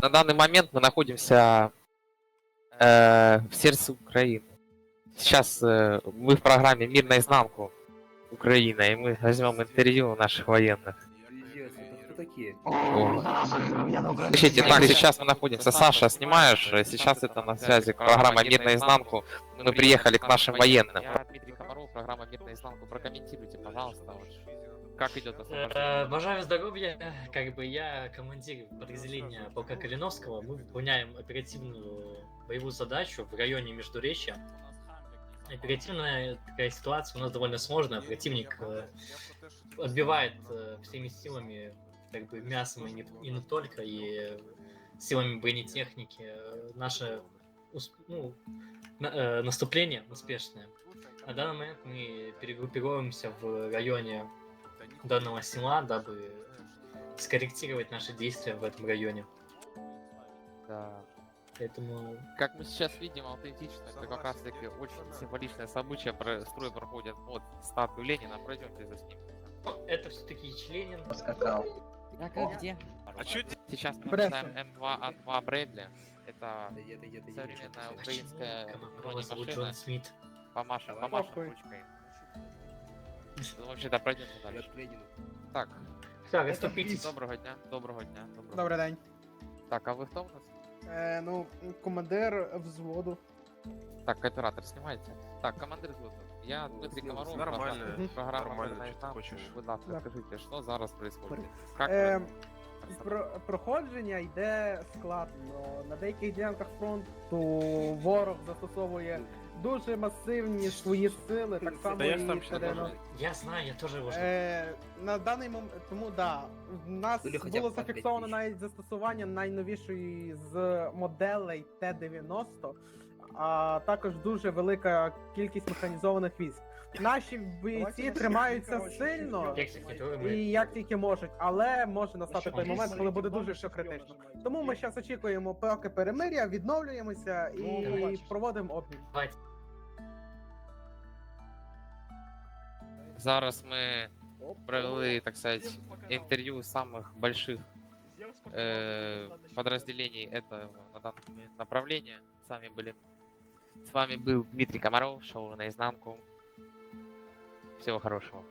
На данный момент мы находимся э, в сердце Украины. Сейчас э, мы в программе «Мир наизнанку Украина», и мы возьмем интервью у наших военных. Такие? Слушайте, так, сейчас мы находимся. Саша, снимаешь? Сейчас это на связи программа «Мир наизнанку». Мы приехали к нашим военным. Я Дмитрий Комаров, программа «Мир наизнанку». Прокомментируйте, пожалуйста, как идет Э, освобождение. Обожаю здоровья. Как бы я командир подразделения полка Калиновского. Мы выполняем оперативную боевую задачу в районе Междуречья. Оперативная такая ситуация у нас довольно сложная. Противник э, отбивает э, всеми силами, как бы мясом и не, и не только, и силами бронетехники э, наше ну, на- э, наступление успешное. На данный момент мы перегруппируемся в районе данного села, дабы скорректировать наши действия в этом районе. Да. Поэтому Как мы сейчас видим, аутентично, это как раз таки очень символичное событие, про- строй проходит под статую Ленина, пройдемте за ним. это все-таки Ленин. Поскакал. Так, а где? А что Сейчас мы Пресса. начинаем М2А2 Брэдли. Это современная украинская Комарова зовут бронемашина. Джон Смит? Помашем, Давай. помашем Похуй. ручкой. Ну, вообще-то пройдемте Я дальше. Так, Так, Это отступитесь. доброго дня, доброго дня, доброго Добрий день. Так, а вы кто у нас? Е, ну, командир взводу. Так, оператор, снимайте. Так, командир взводу. Я Дмитрий Комаров, Нормально, программа- программа нормально, «Мир что ты наизнанку». хочешь. Будь ласка, Да. скажите, что зараз происходит? Как Е, ви- про, проходження йде складно. На деяких ділянках фронту ворог застосовує дуже масивні свої сили, так само Та я ж і там ще Т-90. дуже. Я знаю, я тоже его жду. Е, на даний момент, тому да, в нас Или б було зафіксовано навіть застосування найновішої з моделей Т-90, а також дуже велика кількість механізованих військ. Наші бійці тримаються сильно Як секретарь і як тільки можуть, але може настати що, той є момент, коли маленькі буде дуже все критично. Тому ми зараз очікуємо поки перемир'я, відновлюємося Ну, і проводимо обмін. Давайте. Зараз ми провели, так сказать, интервью самых больших э, подразделений этого на данный момент направления. С вами были, с вами был Дмитрий Комаров, шоу наизнанку. Всего хорошего.